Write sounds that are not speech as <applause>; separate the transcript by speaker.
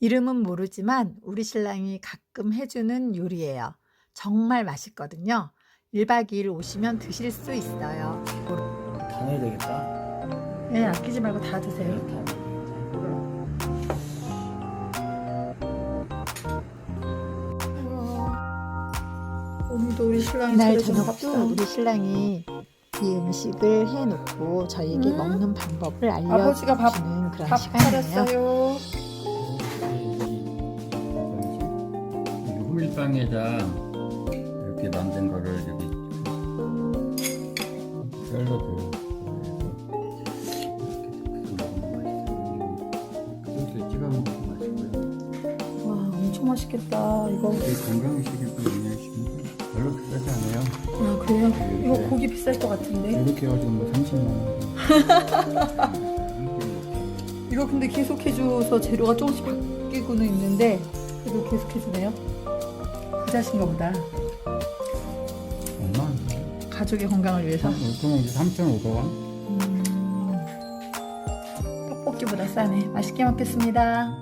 Speaker 1: 이름은 모르지만 우리 신랑이 가끔 해주는 요리예요. 정말 맛있거든요. 1박 2일 오시면 드실 수 있어요.
Speaker 2: 다 넣어야 되겠다.
Speaker 1: 네, 아끼지 말고 다 드세요.
Speaker 3: 오늘도 우리 신랑이
Speaker 1: 이날
Speaker 3: 차려준
Speaker 1: 저녁도. 우리 신랑이 이 음식을 해놓고 저희에게
Speaker 3: 음.
Speaker 1: 먹는 방법을
Speaker 3: 아버지가 밥-
Speaker 1: 알려주는 그런
Speaker 3: 밥
Speaker 1: 시간이에요.
Speaker 3: 차렸어요.
Speaker 2: 이 호밀빵에다 이렇게 만든 거를 여기.
Speaker 3: 와 엄청 맛있겠다. 이거.
Speaker 2: 건강식이고 영양식인데 별로 비싸지 않아요.
Speaker 3: 아 그래요? 이거 고기 비쌀 것 같은데.
Speaker 2: 이렇게 해가지고 뭐 30만 원. <laughs>
Speaker 3: 이거 근데 계속 해줘서 재료가 조금씩 바뀌고는 있는데 그래도 계속 해주네요. 부자신가 보다.
Speaker 2: 얼마?
Speaker 3: 가족의 건강을 위해서.
Speaker 2: 그러면 이제 3,500원?
Speaker 3: 음, 떡볶이보다 싸네. 맛있게 먹겠습니다.